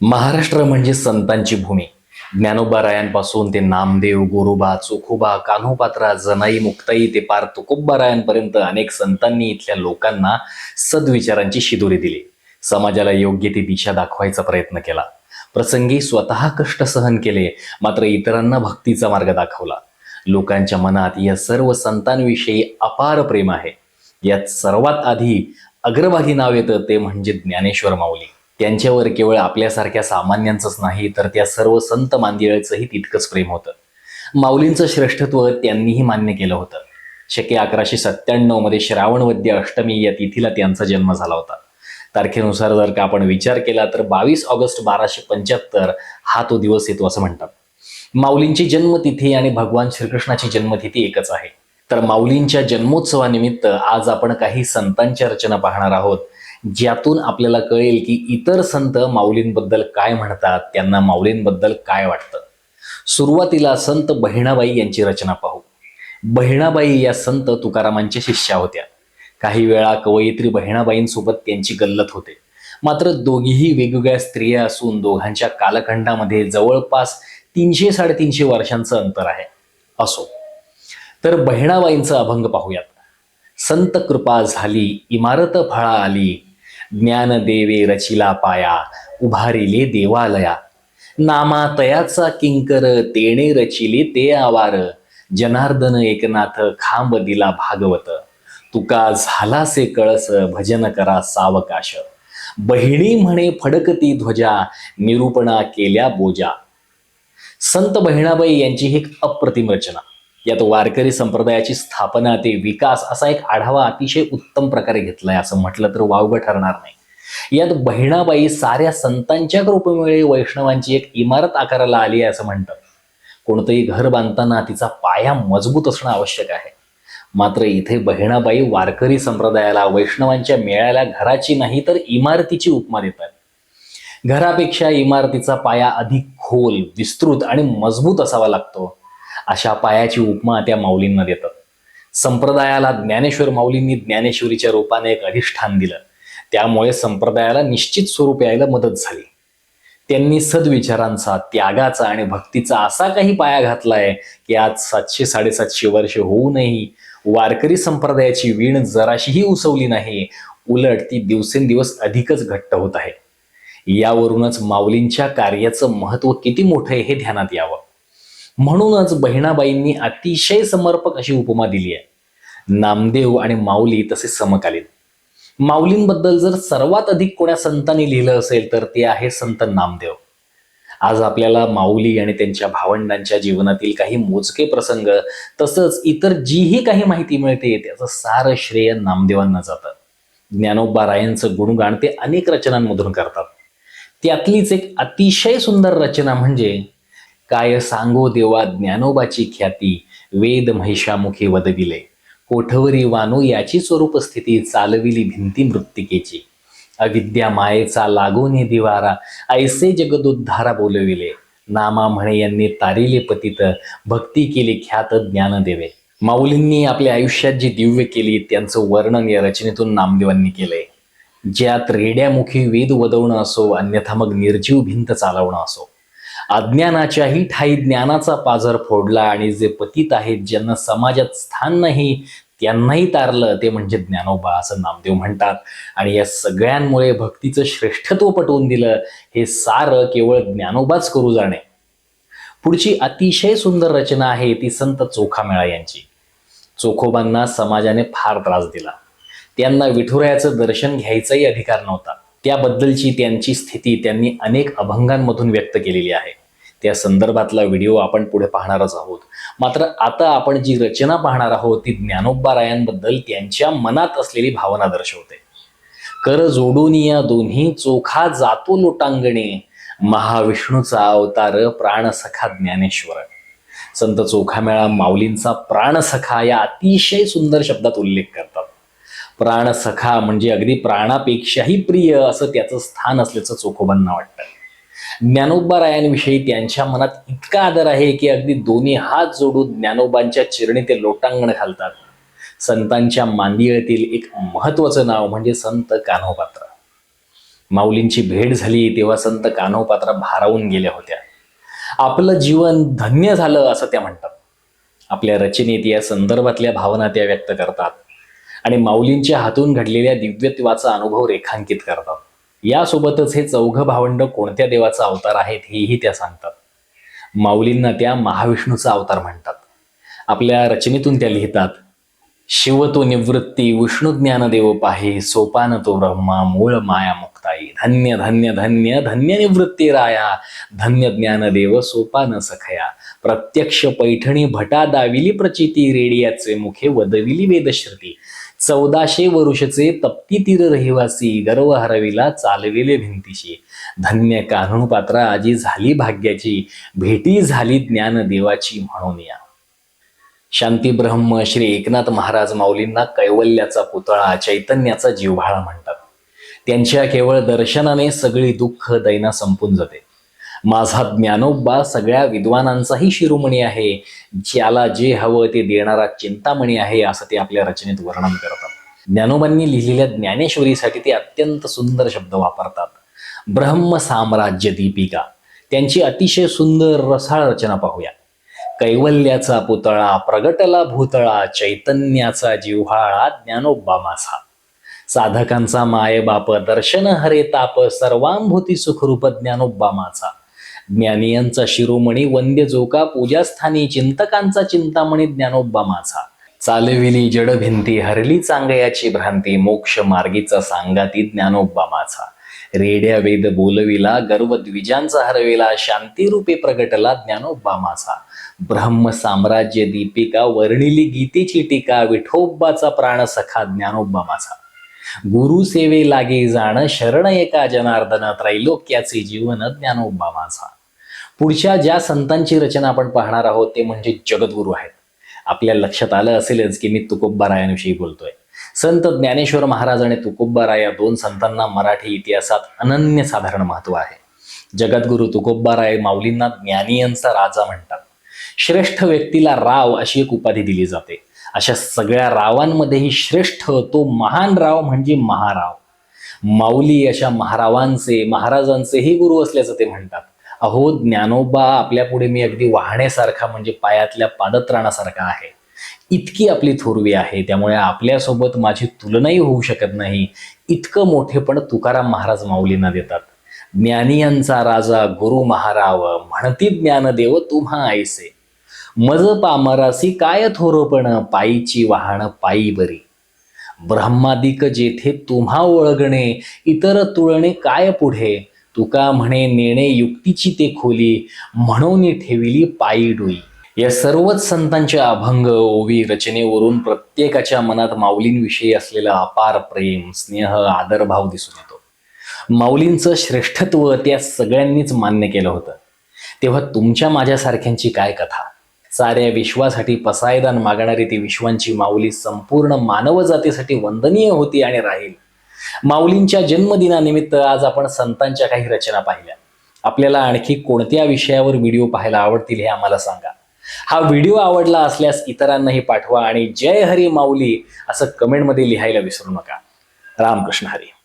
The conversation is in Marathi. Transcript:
महाराष्ट्र म्हणजे संतांची भूमी. ज्ञानोबारायांपासून ते नामदेव गोरोबा चोखोबा कान्होपात्रा जनाई मुक्ताई ते पार तुकोबा रायांपर्यंत अनेक संतांनी इथल्या लोकांना सद्विचारांची शिदोरी दिली. समाजाला योग्य ती दिशा दाखवायचा प्रयत्न केला. प्रसंगी स्वतः कष्ट सहन केले मात्र इतरांना भक्तीचा मार्ग दाखवला. लोकांच्या मनात या सर्व संतांविषयी अपार प्रेम आहे. यात सर्वात आधी अग्रभागी नाव येतं ते म्हणजे ज्ञानेश्वर माऊली. त्यांच्यावर केवळ आपल्यासारख्या सामान्यांचंच नाही तर त्या सर्व संत मांदियाळचंही तितकंच प्रेम होतं. माऊलींचं श्रेष्ठत्व त्यांनीही मान्य केलं होतं. शके अकराशे सत्त्याण्णवमध्ये श्रावणवद्य अष्टमी या तिथीला त्यांचा जन्म झाला होता. तारखेनुसार जर का आपण विचार केला तर बावीस ऑगस्ट बाराशे पंच्याहत्तर हा तो दिवस येतो असं म्हणतात. माऊलींची जन्मतिथी आणि भगवान श्रीकृष्णाची जन्मतिथी एकच आहे. तर माऊलींच्या जन्मोत्सवानिमित्त आज आपण काही संतांच्या रचना पाहणार आहोत. ज्यातून आपल्याला कळेल की इतर संत माऊलींबद्दल काय म्हणतात त्यांना माऊलींबद्दल काय वाटतं. सुरुवातीला संत बहिणाबाई यांची रचना पाहू. बहिणाबाई या संत तुकारामांच्या शिष्या होत्या. काही वेळा कवयित्री बहिणाबाईंसोबत त्यांची गल्लत होते. मात्र दोघीही वेगवेगळ्या स्त्रिया असून दोघांच्या कालखंडामध्ये जवळपास तीनशे साडेतीनशे वर्षांचं अंतर आहे. असो. तर बहिणाबाईंचा अभंग पाहूयात. संत कृपा झाली इमारत फळा आली ज्ञान देवे रचिला पाया उभारिले देवालया. नामा तयाचा किंकर तेणे रचिले ते आवार. जनार्दन एकनाथ खांब दिला भागवत. तुका झालासे कळस भजन करा सावकाश. बहिणी म्हणे फडकती ध्वजा निरूपणा केल्या बोजा. संत बहिणाबाई यांची ही एक अप्रतिम रचना. यात वारकरी संप्रदायाची स्थापना ते विकास असा एक आढावा अतिशय उत्तम प्रकारे घेतलाय असं म्हटलं तर वावगं ठरणार नाही. यात बहिणाबाई साऱ्या संतांच्या कृपेमुळे वैष्णवांची एक इमारत आकाराला आली आहे असं म्हणतात. कोणतंही घर बांधताना तिचा पाया मजबूत असणं आवश्यक आहे. मात्र इथे बहिणाबाई वारकरी संप्रदायाला वैष्णवांच्या मेळ्याला घराची नाही तर इमारतीची उपमा देतात. घरापेक्षा इमारतीचा पाया अधिक खोल विस्तृत आणि मजबूत असावा लागतो. अशा पायाची उपमा त्या माऊलींना देतात संप्रदायाला ज्ञानेश्वर माऊलींनी ज्ञानेश्वरीच्या रूपाने एक अधिष्ठान दिलं. त्यामुळे संप्रदायाला निश्चित स्वरूप यायला मदत झाली. त्यांनी सद्विचारांचा त्यागाचा आणि भक्तीचा असा काही पाया घातलाय की आज सातशे साडेसातशे वर्ष होऊनही वारकरी संप्रदायाची वीण जराशीही उसवली नाही. उलट ती दिवसेंदिवस अधिकच घट्ट होत आहे. यावरूनच माऊलींच्या कार्याचं महत्त्व किती मोठं आहे हे ध्यानात यावं. म्हणूनच बहिणाबाईंनी अतिशय समर्पक अशी उपमा दिली आहे. नामदेव आणि माऊली तसे समकालीन. माऊलींबद्दल जर सर्वात अधिक कोण्या संतांनी लिहिलं असेल तर ते आहे संत नामदेव. आज आपल्याला माऊली आणि त्यांच्या भावंडांच्या जीवनातील काही मोजके प्रसंग तसंच इतर जीही काही माहिती मिळते त्याचं सारं श्रेय नामदेवांना जातं. ज्ञानोबा रायांचं गुणगान ते अनेक रचनांमधून करतात. त्यातलीच एक अतिशय सुंदर रचना म्हणजे काय सांगो देवा ज्ञानोबाची ख्याती वेद महिषामुखी वदविले. कोठवरी वानो याची स्वरूप स्थिती चालविली भिंती मृत्तिकेची. अविद्या मायेचा लागोने दिवारा ऐसे जगदुद्धारा बोलविले. नामा म्हणे यांनी तारिले पतित भक्ती केली ख्यात ज्ञान देवे. माऊलींनी आपल्या आयुष्यात जी दिव्य केली त्यांचं वर्णन या रचनेतून नामदेवांनी केलंय. ज्यात रेड्यामुखी वेद वदवणं असो अन्यथा मग निर्जीव भिंत चालवणं असो. अज्ञानाच्याही ठाई ज्ञानाचा पाझर फोडला आणि जे पतित आहेत ज्यांना समाजात स्थान नाही त्यांनाही तारलं ते म्हणजे ज्ञानोबा असं नामदेव म्हणतात. आणि या सगळ्यांमुळे भक्तीचं श्रेष्ठत्व पटवून दिलं. हे सारं केवळ ज्ञानोबाच करू जाणे. पुढची अतिशय सुंदर रचना आहे ती संत चोखामेळा यांची. चोखोबांना समाजाने फार त्रास दिला. त्यांना विठुरायाचं दर्शन घ्यायचाही अधिकार नव्हता. त्याबद्दलची त्यांची स्थिती त्यांनी अनेक अभंगांमधून व्यक्त केलेली आहे. त्या संदर्भातला व्हिडिओ आपण पुढे पाहणारच आहोत. मात्र आता आपण जी रचना पाहणार आहोत ती ज्ञानोबा रायांबद्दल त्यांच्या मनात असलेली भावना दर्शवते. कर जोडून या दोन्ही चोखा जातो लोटांगणे महाविष्णूचा अवतार प्राणसखा ज्ञानेश्वर. संत चोखामेळा माऊलींचा प्राणसखा या अतिशय सुंदर शब्दात उल्लेख करतात. प्राणसखा म्हणजे अगदी प्राणापेक्षाही प्रिय असं त्याचं स्थान असल्याचं चोखोबांना वाटतं. ज्ञानोबा रायांविषयी त्यांच्या मनात इतका आदर आहे की अगदी दोन्ही हात जोडून ज्ञानोबांच्या चिरणी ते लोटांगण घालतात. संतांच्या मांदियातील एक महत्वाचं नाव म्हणजे संत कान्होपात्र. माऊलींची भेट झाली तेव्हा संत कान्होपात्रा भारावून गेल्या होत्या. आपलं जीवन धन्य झालं असं त्या म्हणतात. आपल्या रचनेत या संदर्भातल्या भावना त्या व्यक्त करतात आणि माऊलींच्या हातून घडलेल्या दिव्यत्वाचा अनुभव रेखांकित करतात. यासोबतच हे चौघ भावंड कोणत्या देवाचा अवतार आहेत हेही त्या सांगतात. माऊलींना त्या महाविष्णूचा अवतार म्हणतात. आपल्या रचनेतून त्या लिहितात शिव तो निवृत्ती विष्णू ज्ञानदेव पाहे सोपान तो ब्रह्मा मूळ माया मुक्ताई धन्य धन्य धन्य धन्य निवृत्ती राया धन्य ज्ञानदेव सोपान सखया प्रत्यक्ष पैठणी भटा दाविली प्रचिती रेडियाचे मुखे वदविली वेदश्रुती चौदाशे वरुषचे तप्ती तीर रहिवासी गर्व हरविला चालविले भिंतीशी. धन्य कान्हू पात्रा आजी झाली भाग्याची भेटी झाली ज्ञान देवाची म्हणून या. शांती ब्रह्म श्री एकनाथ महाराज माऊलींना कैवल्याचा पुतळा चैतन्याचा जिव्हाळा म्हणतात. त्यांच्या केवळ दर्शनाने सगळी दुःख दैना संपून जाते. माझा ज्ञानोबा सगळ्या विद्वानांचाही शिरोमणी आहे. ज्याला जे हवं ते देणारा चिंतामणी आहे असं ते आपल्या रचनेत वर्णन करतात. ज्ञानोबांनी लिहिलेल्या ज्ञानेश्वरीसाठी ते अत्यंत सुंदर शब्द वापरतात. ब्रह्म साम्राज्य दीपिका. त्यांची अतिशय सुंदर रसाळ रचना पाहूया. कैवल्याचा पुतळा प्रगटला भूतळा चैतन्याचा जिव्हाळा ज्ञानोबा माझा. साधकांचा मायबाप दर्शन हरे ताप सर्वांभूती सुखरूप ज्ञानोबा माझा. ज्ञानियांचा शिरोमणी वंद्य जोका पूजास्थानी चिंतकांचा चिंतामणी ज्ञानोबा माझा. चालविली जड भिंती हरली चांगयाची भ्रांती मोक्ष मार्गीचा सांगाती ज्ञानोबा माझा. रेड्या वेद बोलविला गर्व द्विजांचा हरविला शांतिरूपे प्रगटला ज्ञानोबा माझा. ब्रह्म साम्राज्य दीपिका वर्णिली गीतेची टीका विठोबाचा प्राण सखा ज्ञानोबा माझा. गुरु सेवे लागे जाण शरण एका जनार्दन त्रैलोक्याचे जीवन ज्ञानोबा माझा. पुढच्या ज्या संतांची रचना आपण पाहणार आहोत ते म्हणजे जगद्गुरू आहेत. आपल्या लक्षात आलं असेलच की मी तुकोबारायांविषयी बोलतोय. संत ज्ञानेश्वर महाराज आणि तुकोबाराय या दोन संतांना मराठी इतिहासात अनन्य साधारण महत्त्व आहे. जगद्गुरू तुकोबाराय माऊलींना ज्ञानियांचा राजा म्हणतात. श्रेष्ठ व्यक्तीला राव अशी एक उपाधी दिली जाते. अशा सगळ्या रावांमध्येही श्रेष्ठ तो महान राव म्हणजे महाराव. माऊली अशा महारावांचे महाराजांचेही गुरु असल्याचं ते म्हणतात. अहो ज्ञानोबा आपल्यापुढे मी अगदी वाहण्यासारखा म्हणजे पायातल्या पादत्राणासारखा आहे. इतकी आपली थोरवी आहे त्यामुळे आपल्यासोबत माझी तुलनाही होऊ शकत नाही. इतकं मोठेपण तुकाराम महाराज माऊलींना देतात. ज्ञानियांचा राजा गुरु महाराव म्हणती ज्ञानदेव तुम्हा ऐसे मज पामरासी काय थोरपण पायीची वाहन पायी बरी. ब्रह्मादिक जेथे तुम्हा ओळगणे इतर तुळणे काय पुढे? तुका म्हणे नेणे युक्तीची ते खोली म्हणून ठेविली पायी डोई. या सर्वच संतांच्या अभंग ओवी रचनेवरून प्रत्येकाच्या मनात माऊलींविषयी असलेला अपार प्रेम स्नेह आदरभाव दिसून येतो. माऊलींचं श्रेष्ठत्व त्या सगळ्यांनीच मान्य केलं होतं. तेव्हा तुमच्या माझ्यासारख्यांची काय कथा? साऱ्या विश्वासाठी पसायदान मागणारी ती विश्वांची माऊली संपूर्ण मानवजातीसाठी वंदनीय होती आणि राहील. माऊलींच्या जन्मदिनानिमित्त आज आपण संतांच्या काही रचना पाहिल्या. आपल्याला आणखी कोणत्या विषयावर व्हिडिओ पाहायला आवडतील हे आम्हाला सांगा. हा व्हिडिओ आवडला असल्यास इतरांनाही पाठवा आणि जय हरी माऊली असं कमेंटमध्ये लिहायला विसरू नका. रामकृष्ण हरी.